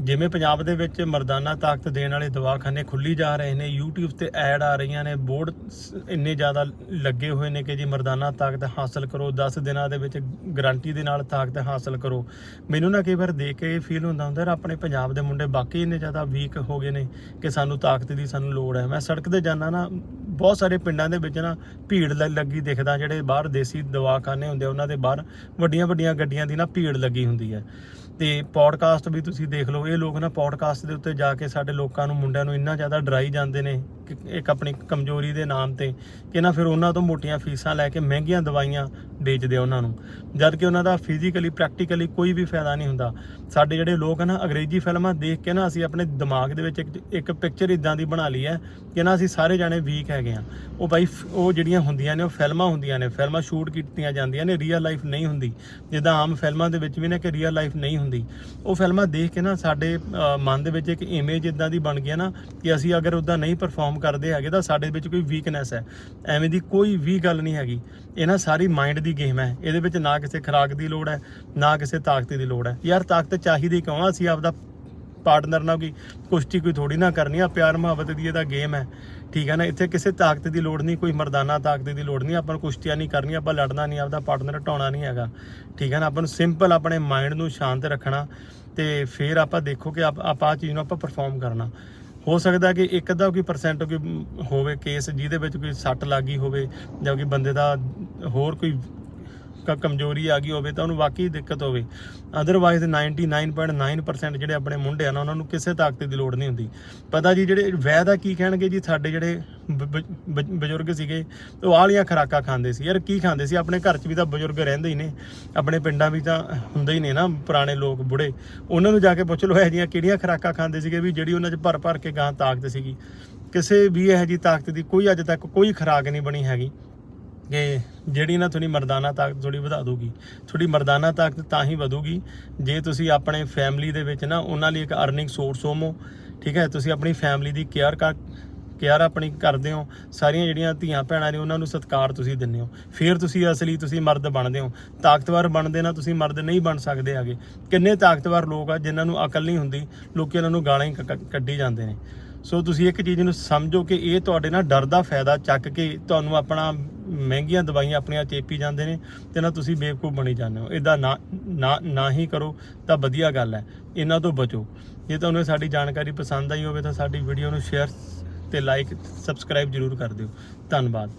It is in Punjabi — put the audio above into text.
ਜਿਵੇਂ ਪੰਜਾਬ ਦੇ ਵਿੱਚ ਮਰਦਾਨਾ ਤਾਕਤ ਦੇਣ ਵਾਲੇ ਦਵਾਖਾਨੇ ਖੁੱਲੀ ਜਾ ਰਹੇ ਨੇ, YouTube ਤੇ ਐਡ ਆ ਰਹੀਆਂ ਨੇ ਬੋਰਡ ਇੰਨੇ ਜ਼ਿਆਦਾ ਲੱਗੇ ਹੋਏ ਨੇ ਕਿ ਜੀ ਮਰਦਾਨਾ ਤਾਕਤ ਹਾਸਲ ਕਰੋ 10 ਦਿਨਾਂ ਦੇ ਵਿੱਚ ਗਾਰੰਟੀ ਦੇ ਨਾਲ ਤਾਕਤ ਹਾਸਲ ਕਰੋ। ਮੈਨੂੰ ਨਾ ਕਈ ਵਾਰ ਦੇਖ ਕੇ ਇਹ ਫੀਲ ਹੁੰਦਾ ਹੁੰਦਾ, ਯਾਰ ਆਪਣੇ ਪੰਜਾਬ ਦੇ ਮੁੰਡੇ ਬਾਕੀ ਇੰਨੇ ਜ਼ਿਆਦਾ ਵੀਕ ਹੋ ਗਏ ਨੇ ਕਿ ਸਾਨੂੰ ਤਾਕਤ ਦੀ ਸਾਨੂੰ ਲੋੜ ਹੈ। ਮੈਂ ਸੜਕ ਤੇ ਜਾਂਦਾ ਨਾ ਬਹੁਤ ਸਾਰੇ ਪਿੰਡਾਂ ਦੇ ਵਿੱਚ ਨਾ ਭੀੜ ਲ- ਲੱਗੀ ਦਿਖਦਾ ਜਿਹੜੇ ਬਾਹਰ ਦੇਸੀ ਦਵਾਖਾਨੇ ਹੁੰਦੇ ਆ, ਉਹਨਾਂ ਦੇ ਬਾਹਰ ਵੱਡੀਆਂ ਵੱਡੀਆਂ ਗੱਡੀਆਂ ਦੀ ਨਾ ਭੀੜ ਲੱਗੀ ਹੁੰਦੀ ਹੈ। ਤੇ ਪੋਡਕਾਸਟ ਵੀ ਤੁਸੀਂ ਦੇਖ ਲਓ ਇਹ ਲੋਕ ਨਾ ਪੋਡਕਾਸਟ ਦੇ ਉੱਤੇ ਜਾ ਕੇ ਸਾਡੇ ਲੋਕਾਂ ਨੂੰ ਮੁੰਡਿਆਂ ਨੂੰ ਇੰਨਾ ਜ਼ਿਆਦਾ ਡਰਾਈ ਜਾਂਦੇ ਨੇ। ਇੱਕ ਆਪਣੀ ਕਮਜ਼ੋਰੀ ਦੇ ਨਾਮ ਤੇ ਕਿ ਨਾ ਫਿਰ ਉਹਨਾਂ ਤੋਂ ਮੋਟੀਆਂ ਫੀਸਾਂ ਲੈ ਕੇ ਮਹਿੰਗੀਆਂ ਦਵਾਈਆਂ ਵੇਚਦੇ ਆ ਉਹਨਾਂ ਨੂੰ। ਜਦ ਕਿ ਉਹਨਾਂ ਦਾ ਫਿਜ਼ੀਕਲੀ ਪ੍ਰੈਕਟੀਕਲੀ ਕੋਈ ਵੀ ਫਾਇਦਾ ਨਹੀਂ ਹੁੰਦਾ। ਸਾਡੇ ਜਿਹੜੇ ਲੋਕ ਆ ਨਾ, ਅੰਗਰੇਜ਼ੀ ਫਿਲਮਾਂ ਦੇਖ ਕੇ ਨਾ ਅਸੀਂ ਆਪਣੇ ਦਿਮਾਗ ਦੇ ਵਿੱਚ ਇੱਕ ਇੱਕ ਪਿਕਚਰ ਇਦਾਂ ਦੀ ਬਣਾ ਲਈ ਹੈ ਕਿ ਨਾ ਅਸੀਂ ਸਾਰੇ ਜਾਣੇ ਵੀਕ ਹੈਗੇ ਆ ਉਹ ਬਾਈ, ਉਹ ਜਿਹੜੀਆਂ ਹੁੰਦੀਆਂ ਨੇ, ਉਹ ਫਿਲਮਾਂ ਹੁੰਦੀਆਂ ਨੇ। ਫਿਲਮਾਂ ਸ਼ੂਟ ਕੀਤੀਆਂ ਜਾਂਦੀਆਂ ਨੇ ਰੀਅਲ ਲਾਈਫ ਨਹੀਂ ਹੁੰਦੀ। ਜਿੱਦਾਂ ਆਮ ਫਿਲਮਾਂ ਦੇ ਵਿੱਚ ਵੀ ਨੇ ਕਿ ਰੀਅਲ ਲਾਈਫ ਨਹੀਂ ਹੁੰਦੀ। ਉਹ ਫਿਲਮਾਂ ਦੇਖ ਕੇ ਨਾ ਸਾਡੇ ਮਨ ਦੇ ਵਿੱਚ ਇੱਕ ਇਮੇਜ ਇਦਾਂ ਦੀ ਬਣ ਗਿਆ ਨਾ ਕਿ ਅਸੀਂ ਅਗਰ ਉਦਾਂ ਨਹੀਂ ਪਰਫਾਰਮ ਕਰਦੇ ਹੈਗੇ ਤਾਂ ਸਾਡੇ ਵਿੱਚ ਕੋਈ ਵੀਕਨੈਸ ਹੈ। ਐਵੇਂ ਦੀ ਕੋਈ ਵੀ ਗੱਲ ਨਹੀਂ ਹੈਗੀ। ਇਹ ਨਾ ਸਾਰੀ ਮਾਈਂਡ ਦੀ ਗੇਮ ਹੈ। ਇਹਦੇ ਵਿੱਚ ਨਾ ਕਿਸੇ ਖੁਰਾਕ ਦੀ ਲੋੜ ਹੈ, ਨਾ ਕਿਸੇ ਤਾਕਤ ਦੀ ਲੋੜ ਹੈ। ਯਾਰ ਤਾਕਤ ਚਾਹੀਦੀ ਕਿਉਂ ਆ? ਅਸੀਂ ਆਪਦਾ ਪਾਰਟਨਰ ਨਾਲ ਕੋਈ ਕੁਸ਼ਤੀ ਕੋਈ ਥੋੜੀ ਨਾ ਕਰਨੀ ਆ। ਪਿਆਰ ਮੁਹੱਬਤ ਦੀ ਇਹਦਾ ਗੇਮ ਹੈ। ਠੀਕ ਹੈ ਨਾ? ਇੱਥੇ ਕਿਸੇ ਤਾਕਤ ਦੀ ਲੋੜ ਨਹੀਂ, ਕੋਈ ਮਰਦਾਨਾ ਤਾਕਤ ਦੀ ਲੋੜ ਨਹੀਂ। ਆਪਾਂ ਨੂੰ ਕੁਸ਼ਤੀਆਂ ਨਹੀਂ ਕਰਨੀ ਆਪਾਂ ਲੜਨਾ ਨਹੀਂ, ਆਪਦਾ ਪਾਰਟਨਰ ਢਾਉਣਾ ਨਹੀਂ ਹੈਗਾ। ਠੀਕ ਹੈ ਨਾ? ਆਪਾਂ ਨੂੰ ਸਿੰਪਲ ਆਪਣੇ ਮਾਈਂਡ ਨੂੰ ਸ਼ਾਂਤ ਰੱਖਣਾ ਤੇ ਫਿਰ ਆਪਾਂ ਦੇਖੋ ਕਿ ਆਪਾਂ ਆ ਚੀਜ਼ ਨੂੰ ਆਪਾਂ ਪਰਫਾਰਮ ਕਰਨਾ। ਹੋ ਸਕਦਾ ਕਿ ਇੱਕ ਅੱਧਾ ਕੋਈ ਪਰਸੈਂਟ ਕੋਈ ਹੋਵੇ ਕੇਸ ਜਿਹਦੇ ਵਿੱਚ ਕੋਈ ਸੱਟ ਲੱਗੀ ਹੋਵੇ ਜਾਂ ਕੋਈ ਬੰਦੇ ਦਾ ਹੋਰ ਕੋਈ ਕਮਜ਼ੋਰੀ ਆ ਗਈ ਹੋਵੇ ਤਾਂ ਉਹਨੂੰ ਵਾਕਈ ਦਿੱਕਤ ਹੋਵੇ। ਅਦਰਵਾਈਜ਼ 99.9% ਜਿਹੜੇ ਆਪਣੇ ਮੁੰਡੇ ਆ ਨਾ, ਉਹਨਾਂ ਨੂੰ ਕਿਸੇ ਤਾਕਤ ਦੀ ਲੋੜ ਨਹੀਂ ਹੁੰਦੀ। ਪਤਾ ਜੀ ਜਿਹੜੇ ਵੈਦ ਆ ਕੀ ਕਹਿਣਗੇ ਜੀ? ਸਾਡੇ ਜਿਹੜੇ ਬ- ਬਜ਼ੁਰਗ ਸੀਗੇ, ਉਹ ਆਲੀਆਂ ਖਰਾਕਾਂ ਖਾਂਦੇ ਸੀ। ਯਾਰ ਕੀ ਖਾਂਦੇ ਸੀ? ਆਪਣੇ ਘਰ 'ਚ ਵੀ ਤਾਂ ਬਜ਼ੁਰਗ ਰਹਿੰਦੇ ਹੀ ਨੇ। ਆਪਣੇ ਪਿੰਡਾਂ ਵੀ ਤਾਂ ਹੁੰਦੇ ਹੀ ਨੇ ਨਾ ਪੁਰਾਣੇ ਲੋਕ, ਬੁੜੇ। ਉਹਨਾਂ ਨੂੰ ਜਾ ਕੇ ਪੁੱਛ ਲਓ, ਇਹ ਜੀਆਂ ਕਿਹੜੀਆਂ ਖਰਾਕਾਂ ਖਾਂਦੇ ਸੀਗੇ ਵੀ ਜਿਹੜੀ ਉਹਨਾਂ 'ਚ ਭਰ ਭਰ ਕੇ ਗਾਂ ਤਾਕਤ ਸੀਗੀ। ਕਿਸੇ ਵੀ ਇਹ ਜੀ ਤਾਕਤ ਦੀ ਕੋਈ ਅੱਜ ਤੱਕ ਕੋਈ ਖੁਰਾਕ ਨਹੀਂ ਬਣੀ ਹੈਗੀ। ਕਿ ਜਿਹੜੀ ਨਾ ਤੁਹਾਡੀ ਮਰਦਾਨਾ ਤਾਕਤ ਥੋੜੀ ਵਧਾ ਦੂਗੀ ਤੁਹਾਡੀ ਮਰਦਾਨਾ ਤਾਕਤ ਤਾਂ ਹੀ ਵਧੂਗੀ ਜੇ ਤੁਸੀਂ ਆਪਣੇ ਫੈਮਿਲੀ ਦੇ ਵਿੱਚ ਨਾ ਉਹਨਾਂ ਲਈ ਇੱਕ ਅਰਨਿੰਗ ਸੋਰਸ ਹੋਵੋ, ਠੀਕ ਹੈ? ਤੁਸੀਂ ਆਪਣੀ ਫੈਮਿਲੀ ਦੀ ਕੇਅਰ ਕਰ ਕੇਅਰ ਆਪਣੀ ਕਰਦੇ ਹੋ, ਸਾਰੀਆਂ ਜਿਹੜੀਆਂ ਧੀਆਂ ਭੈਣਾਂ ਨੇ ਉਹਨਾਂ ਨੂੰ ਸਤਿਕਾਰ ਤੁਸੀਂ ਦਿੰਦੇ ਹੋ। ਫਿਰ ਤੁਸੀਂ ਅਸਲੀ ਤੁਸੀਂ ਮਰਦ ਬਣਦੇ ਹੋ। ਤਾਕਤਵਰ ਬਣਦੇ ਨਾ ਤੁਸੀਂ ਮਰਦ ਨਹੀਂ ਬਣ ਸਕਦੇ ਹੈਗੇ। ਕਿੰਨੇ ਤਾਕਤਵਰ ਲੋਕ ਆ ਜਿਨ੍ਹਾਂ ਨੂੰ ਅਕਲ ਨਹੀਂ ਹੁੰਦੀ, ਲੋਕੀ ਉਹਨਾਂ ਨੂੰ ਗਾਲਾਂ ਹੀ ਕ- ਕੱਢੀ ਜਾਂਦੇ ਨੇ। ਸੋ ਤੁਸੀਂ ਇੱਕ ਚੀਜ਼ ਨੂੰ ਸਮਝੋ ਕਿ ਇਹ ਤੁਹਾਡੇ ਨਾਲ ਡਰ ਦਾ ਫਾਇਦਾ ਚੱਕ ਕੇ ਤੁਹਾਨੂੰ ਆਪਣਾ ਮਹਿੰਗੀਆਂ ਦਵਾਈਆਂ ਆਪਣੀਆਂ ਚੇਪੀ ਜਾਂਦੇ ਨੇ ਤੇ ਨਾ ਤੁਸੀਂ ਬੇਵਕੂਫ ਬਣੀ ਜਾਂਦੇ ਹੋ। ਇਹਦਾ ਨਾ ਨਾ ਨਾ ਹੀ ਕਰੋ ਤਾਂ ਵਧੀਆ ਗੱਲ ਹੈ। ਇਹਨਾਂ ਤੋਂ ਬਚੋ। ਜੇ ਤੁਹਾਨੂੰ ਇਹ ਸਾਡੀ ਜਾਣਕਾਰੀ ਪਸੰਦ ਆਈ ਹੋਵੇ ਤਾਂ ਸਾਡੀ ਵੀਡੀਓ ਨੂੰ ਸ਼ੇਅਰ ਤੇ ਲਾਈਕ ਸਬਸਕ੍ਰਾਈਬ ਜ਼ਰੂਰ ਕਰ ਦਿਓ। ਧੰਨਵਾਦ।